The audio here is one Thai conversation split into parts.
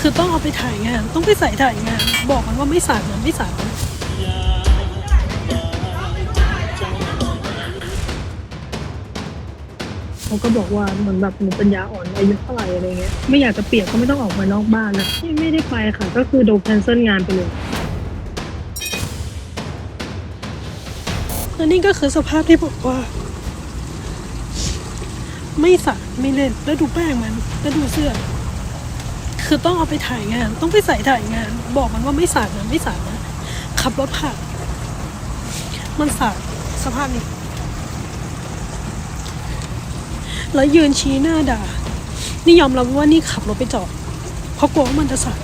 คือต้องเอาไปถ่ายงาน ต้องไปใส่ถ่ายงาน บอกมันว่าไม่สาดมันไม่สาดมันเขาก็บอกว่าเหมือนแบบหนูปัญญาอ่อนอายุเท่าไหร่อะไรเงี้ยไม่อยากจะเปียกก็ไม่ต้องออกมานอกบ้านนะไม่ไม่ได้ไปค่ะ ก็คือโดนแคนเซิลงานไปเลยและนี่ก็คือสภาพที่บอกว่า ไม่สาดไม่เล่นแล้วดูแป้งมันแล้วดูเสื้อ คือต้องเอาไปถ่ายงาน ต้องไปใส่ถ่ายงาน บอกมันว่าไม่สาดนะไม่สาดนะขับรถผ่านมันสาดสภาพนี้ แล้วยืนชี้หน้าด่า นี่ยอมรับว่านี่ขับรถไปจอดเพราะกลัวว่ามันจะสาด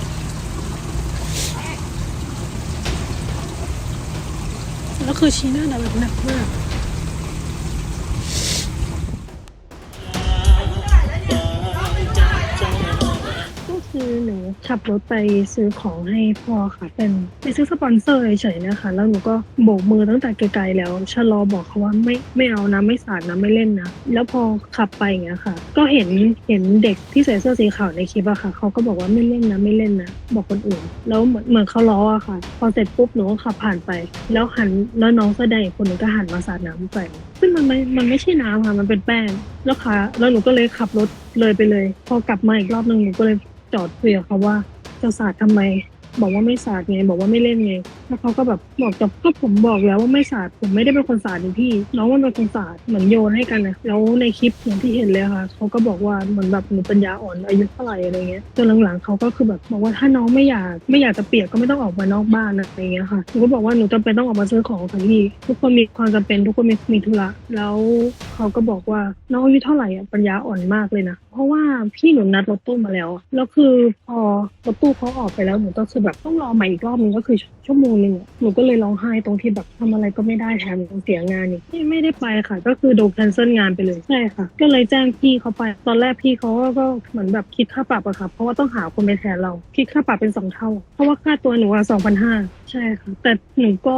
แล้วคือชี้หน้าด่าแบบหนักมาก คือหนูขับรถไปซื้อของให้พ่อค่ะ เป็นไปซื้อสปอนเซอร์เฉยๆนะคะ แล้วหนูก็โบกมือตั้งแต่ไกลๆแล้วชะลอบอกเขาว่าไม่ไม่เอานะไม่สาดนะไม่เล่นนะแล้วพอขับไปอย่างเงี้ยค่ะ ก็เห็นเห็นเด็กที่ใส่เสื้อสีขาวในคลิปอะค่ะเขาก็บอกว่าไม่เล่นนะไม่เล่นนะบอกคนอื่น แล้วเหมือนเหมือนเขาล้ออะค่ะ พอเสร็จปุ๊บหนูก็ขับผ่านไป แล้วหันแล้วน้องเสื้อแดงอีกคนหนึงก็หันมาสาดน้ำใส่ซึ่งมันไม่มันไม่ใช่น้ำค่ะมันเป็นแป้งแล้วค่ะแล้วหนูก็เลยขับรถเลยไปเลย พอกลับมาอีกรอบหนึงหนูก็เลย จอดคุยกับเขาว่าจะสาดทำไม บอกว่าไม่สาดไง บอกว่าไม่เล่นไง แล้วเขาก็แบบบอกกับก็ผมบอกแล้วว่าไม่สาดผมไม่ได้เป็นคนสาดนี่พี่ น้องมันเป็นคนสาดเหมือนโยนให้กันนะแล้วในคลิปอย่างที่เห็นเลยค่ะเขาก็บอกว่าเหมือนแบบหนูปัญญาอ่อนอายุเท่าไหร่อะไรเงี้ยจนหลังๆเขาก็คือแบบบอกว่าถ้าน้องไม่อยากไม่อยากจะเปียกก็ไม่ต้องออกมานอกบ้านอะไรเงี้ยค่ะหนูก็บอกว่าหนูจำเป็นต้องออกมาซื้อของค่ะพี่ทุกคนมีความจำเป็นทุกคนมีมีธุระแล้วเขาก็บอกว่าน้องอายุเท่าไหร่อะปัญญาอ่อนมากเลยนะ ราะว่าพี่หนูนัดรถตู้มาแล้ว แล้วคือพอรถตู้เขาออกไปแล้วหนูก็คือแบบต้องรอใหม่อีกรอบนึงก็คือชั่วโมงนึงหนูก็เลยร้องไห้ตรงที่แบบทำอะไรก็ไม่ได้แถมยังเสียงานอีกไม่ได้ไปค่ะ ก็คือโดนแคนเซิลงานไปเลยใช่ค่ะ ก็เลยแจ้งพี่เขาไป ตอนแรกพี่เขาก็เหมือนแบบคิดค่าปรับอะค่ะ เพราะว่าต้องหาคนไปแทนเราคิดค่าปรับเป็นสองเท่า เพราะว่าค่าตัวหนูอะสองพันห้า ใช่ค่ะ แต่หนูก็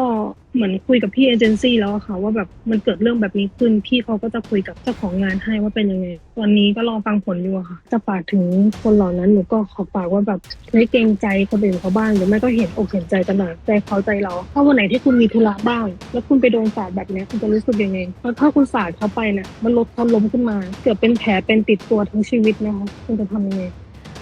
เหมือนคุยกับพี่เอเจนซี่แล้วอะค่ะ ว่าแบบมันเกิดเรื่องแบบนี้ขึ้น พี่เขาก็จะคุยกับเจ้าของงานให้ว่าเป็นยังไงวันนี้ก็รอฟังผลอยู่อะค่ะ จะฝากถึงคนเหล่านั้นหนูก็ขอฝากว่าแบบเฮ้เกรงใจคนอื่นเขาบ้างหรือไม่ก็เห็นอกเห็นใจกันหน่อยใจเขาใจเรา ถ้าวันไหนที่คุณมีธุระบ้าง แล้วคุณไปโดนสาดแบบเนี้ยคุณจะรู้สึกยังไงแล้วถ้าคุณสาดเขาไปเนี่ยมันลดเขาล้มขึ้นมา เกิดเป็นแผลเป็นติดตัวทั้งชีวิตนะคะคุณจะทำยังไง